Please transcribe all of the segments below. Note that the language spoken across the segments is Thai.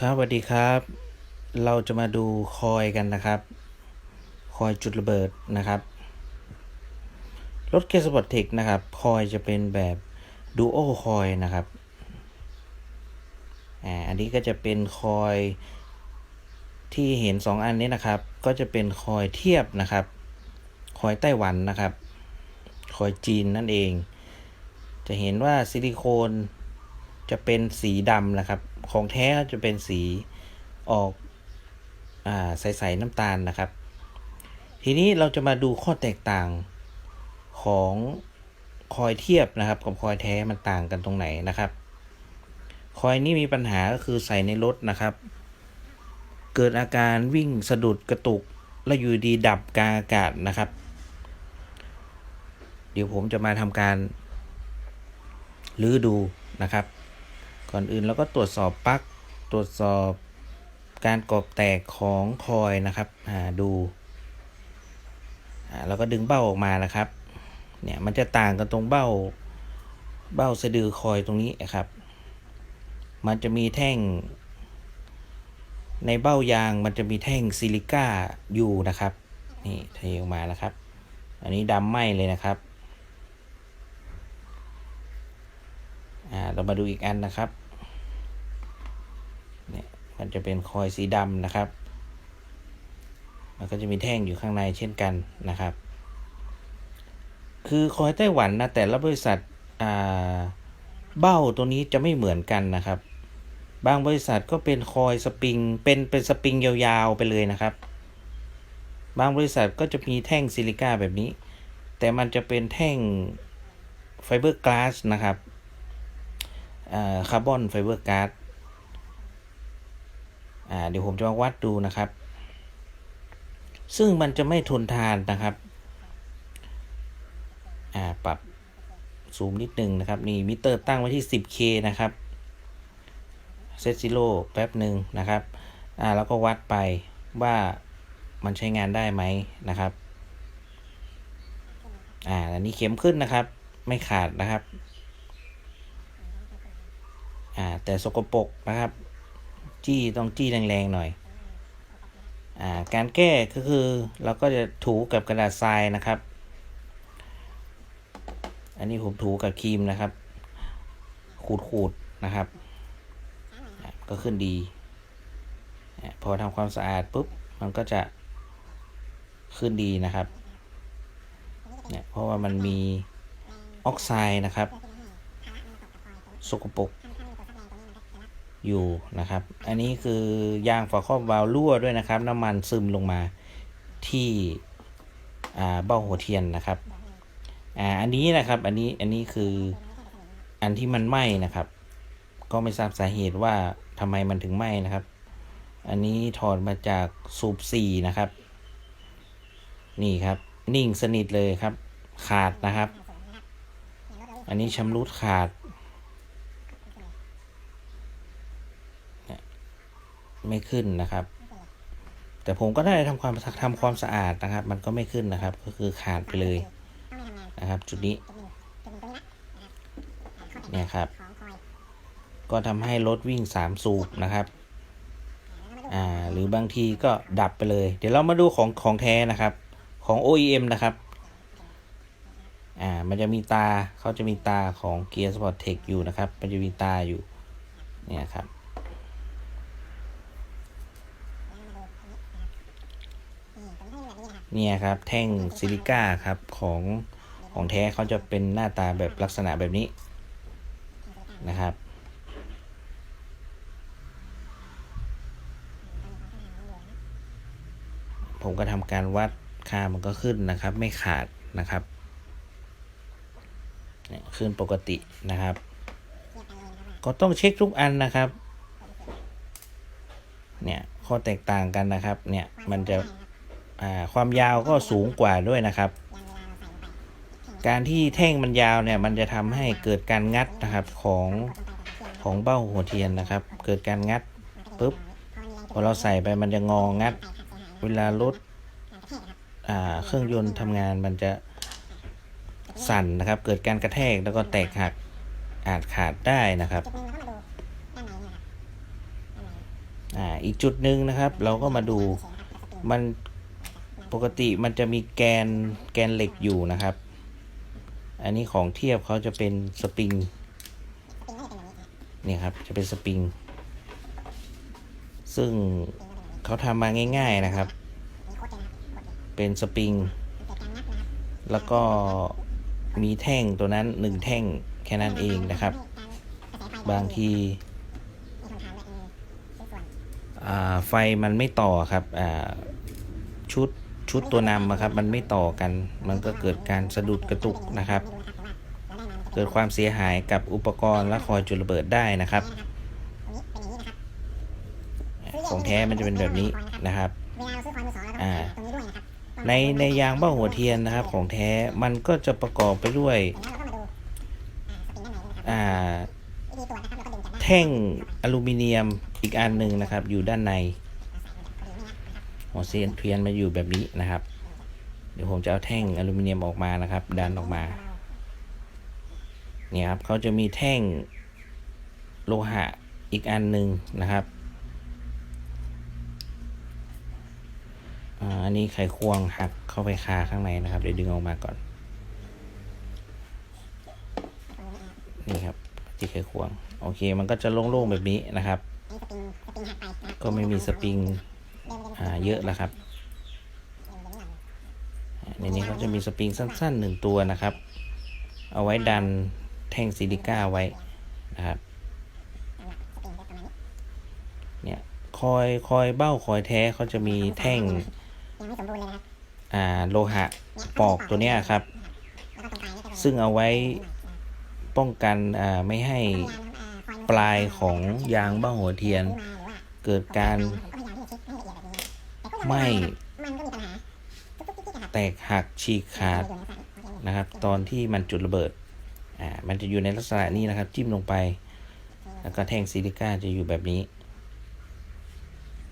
ครับสวัสดีครับ เราจะมาดูคอยกันนะครับ คอยจุดระเบิดนะครับ รถเคสปอร์ตเทคนะครับ คอยจะเป็นแบบดูโอคอยนะครับอ่าอันนี้ก็จะเป็นคอยที่เห็นสองอันนี้นะครับ ก็จะเป็นคอยเทียบนะครับ คอยไต้หวันนะครับ คอยจีนนั่นเอง จะเห็นว่าซิลิโคน จะเป็นสีดำนะครับ ของแท้จะเป็นสีออกอ่าใสๆน้ำตาลนะครับ ทีนี้เราจะมาดูข้อแตกต่างของคอยเทียบนะครับ กับคอยแท้มันต่างกันตรงไหนนะครับ คอยนี้มีปัญหาก็คือใส่ในรถนะครับ เกิดอาการวิ่งสะดุดกระตุกแล้วอยู่ดีดับกลางอากาศนะครับ เดี๋ยวผมจะมาทำการลื้อดูนะครับ ก่อนอื่นเราก็ตรวจสอบปลั๊กตรวจสอบการกรอบแตกของคอยนะครับอ่าดูอ่าแล้วก็ดึงเบ้าออกมานะครับ เนี่ยมันจะต่างกันตรงเบ้าเบ้าสะดือคอยตรงนี้นะครับ มันจะมีแท่ง ในเบ้ายางมันจะมีแท่งซิลิก้าอยู่นะครับ นี่เทออกมาแล้วครับ อันนี้ดำไหมเลยนะครับ อ่าเรามาดูอีกอันนะครับ มันจะเป็นคอยสีดำนะครับ มันก็จะมีแท่งอยู่ข้างในเช่นกันนะครับ คือคอยไต้หวันนะแต่ละบริษัทเบ้าตัวนี้จะไม่เหมือนกันนะครับ บางบริษัทก็เป็นคอยสปริง เป็นเป็นสปริงยาวๆไปเลยนะครับ บางบริษัทก็จะมีแท่งซิลิก้าแบบนี้ แต่มันจะเป็นแท่งไฟเบอร์กลาสนะครับคาร์บอนไฟเบอร์กลาส เดี๋ยวผมจะมาวัดดูนะครับ ซึ่งมันจะไม่ทนทานนะครับปรับซูมนิดนึงนะครับนี่มิเตอร์ตั้งไว้ที่ 10K นะครับเซตซิโร่แป๊บหนึ่งนะครับอ่าแล้วก็วัดไปว่ามันใช้งานได้ไหมนะครับอ่าอันนี้เข็มขึ้นนะครับ ไม่ขาดนะครับอ่าแต่สกปรกนะครับ จี้ต้องจี้แรงๆหน่อยอ่าการแก้ก็คือเราก็จะถูกับกระดาษทรายนะครับ อันนี้ผมถูกับครีมนะครับ ขูดๆนะครับ ก็ขึ้นดี พอทำความสะอาดปุ๊บมันก็จะขึ้นดีนะครับเนี่ยเพราะว่ามันมีออกไซด์นะครับ สกปรก อยู่นะครับ อันนี้คือยางฝาครอบวาล์วรั่วด้วยนะครับ น้ำมันซึมลงมาที่เบ้าหัวเทียนนะครับอ่าอันนี้นะครับ อันนี้อันนี้คืออันที่มันไหม้นะครับ ก็ไม่ทราบสาเหตุว่าทำไมมันถึงไหม้นะครับ อันนี้ถอดมาจากสูบสี่นะครับ นี่ครับ นิ่งสนิทเลยครับ ขาดนะครับ อันนี้ชำรุดขาด ไม่ขึ้นนะครับ แต่ผมก็ได้ทำความทำความสะอาดนะครับ มันก็ไม่ขึ้นนะครับ ก็คือขาดไปเลยนะครับ จุดนี้เนี่ยครับ ก็ทำให้รถวิ่งสามสูบนะครับอ่าหรือบางทีก็ดับไปเลย เดี๋ยวเรามาดูของของแท้นะครับ ของ OEM นะครับอ่ามันจะมีตาเขาจะมีตาของ Gear Sport Tech อยู่นะครับ มันจะมีตาอยู่เนี่ยครับ เนี่ยครับแท่งซิลิก้าครับของของแท้เขาจะเป็นหน้าตาแบบลักษณะแบบนี้นะครับผมก็ทำการวัดค่ามันก็ขึ้นนะครับ ไม่ขาดนะครับขึ้นปกตินะครับ ก็ต้องเช็คทุกอันนะครับ เนี่ยข้อแตกต่างกันนะครับ เนี่ยมันจะ ความยาวก็สูงกว่าด้วยนะครับ การที่แท่งมันยาวเนี่ยมันจะทำให้เกิดการงัดนะครับของของเบ้าหัวเทียนนะครับ เกิดการงัดปุ๊บพอเราใส่ไปมันจะงองัด เวลารถเครื่องยนต์ทำงานมันจะสั่นนะครับ เกิดการกระแทกแล้วก็แตกหักอาจขาดได้นะครับอ,อีกจุดหนึ่งนะครับ เราก็มาดูมัน ปกติมันจะมีแกนแกนเหล็กอยู่นะครับ อันนี้ของเทียบเขาจะเป็นสปริงนี่ครับจะเป็นสปริง ซึ่งเขาทำมาง่าย ๆนะครับ เป็นสปริง แล้วก็มีแท่งตัวนั้นหนึ่งแท่งแค่นั้นเองนะครับ บางทีไฟมันไม่ต่อครับชุด ชุดตัวนำอะครับ มันไม่ต่อกัน มันก็เกิดการสะดุดกระตุกนะครับ เกิดความเสียหายกับอุปกรณ์และคอยจุดระเบิดได้นะครับของแท้มันจะเป็นแบบนี้นะครับอ่าในในยางเบ้าหัวเทียนนะครับของแท้มันก็จะประกอบไปด้วยอ่าแท่งอลูมิเนียมอีกอันหนึ่งนะครับ อยู่ด้านใน หัวเสียนเทียนมาอยู่แบบนี้นะครับ เดี๋ยวผมจะเอาแท่งอลูมิเนียมออกมานะครับ ดันออกมา เนี่ยครับเขาจะมีแท่งโลหะอีกอันหนึ่งนะครับอันนี้ไขควงหักเข้าไปคาข้างในนะครับเดี๋ยวดึงออกมาก่อน นี่ครับที่ไขควง โอเค มันก็จะโล่งๆแบบนี้นะครับ ก็ไม่มีสปริง อ่าเยอะแล้วครับในนี้เขาจะมีสปริงสั้นๆหนึ่งตัวนะครับ เอาไว้ดันแท่งซิลิก้าไว้นะครับเนี่ยคอยคอยเบ้าคอยแท้เขาจะมีแท่งอ่าโลหะปอกตัวเนี้ยครับ ซึ่งเอาไว้ป้องกันอ่าไม่ให้ปลายของยางบ้าหัวเทียน เกิดการ ไหม้แตกหักฉีกขาดนะครับ ตอนที่มันจุดระเบิดอ่ามันจะอยู่ในลักษณะนี้นะครับ จิ้มลงไป แล้วก็แท่งซิลิก้าจะอยู่แบบนี้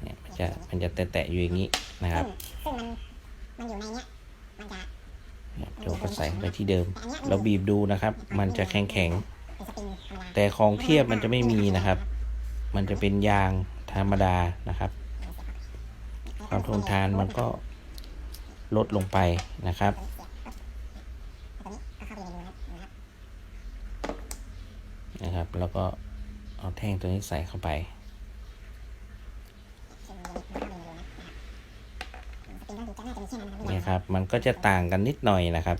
เนี่ยมันจะมันจะแตะๆอยู่อย่างนี้นะครับซึ่งมันมันอยู่ในเนี้ยมันจะเดี๋ยวก็ใส่ไปที่เดิมเราบีบดูนะครับ มันจะแข็งแข็งเป็นสปริงธรรมดาๆแต่ของเทียบมันจะไม่มีนะครับ มันจะเป็นยางธรรมดานะครับ ความทนทานมันก็ลดลงไปนะครับนะครับ แล้วก็เอาแท่งตัวนี้ใส่เข้าไปนี่ครับ มันก็จะต่างกันนิดหน่อยนะครับ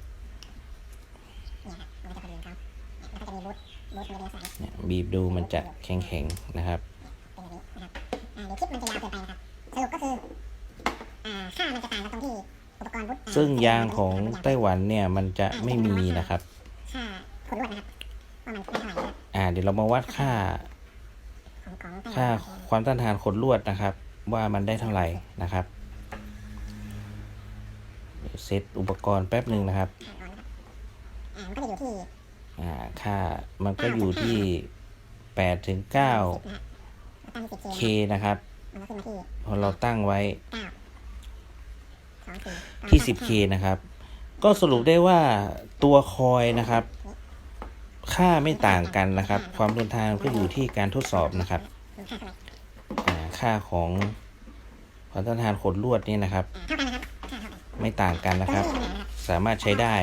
บีบดูมันจะแข็งๆนะครับ ค่ามันจะต่างกันตรงที่อุปกรณ์บูทอ่ซึ่งยางของไต้หวันเนี่ยมันจะไม่มีนะครับค่าผลลวดนะครับว่ามันได้เท่าไหร่นะครับอ่า เดี๋ยวเรามาวัดค่า ของของไต้หวันค่าความต้านทานขดลวดนะครับ ว่ามันได้เท่าไหร่นะครับเดี๋ยวเซตอุปกรณ์แป๊บหนึ่งนะครับ อ่ามันก็จะอยู่ที่อ่า ค่ามันก็อยู่ที่8ถึง9ตั้งที่สิบ k เคนะครับ มันก็ขึ้นมาที่พอเราตั้งไว้ เก้าสองสี่ ที่ 10k นะครับ ก็สรุปได้ว่าตัวคอยนะครับ ค่าไม่ต่างกันนะครับ ความทนทานก็อยู่ที่การทดสอบนะครับค่าของความทนทานขดลวดนี่นะครับ ไม่ต่างกันนะครับ สามารถใช้ได้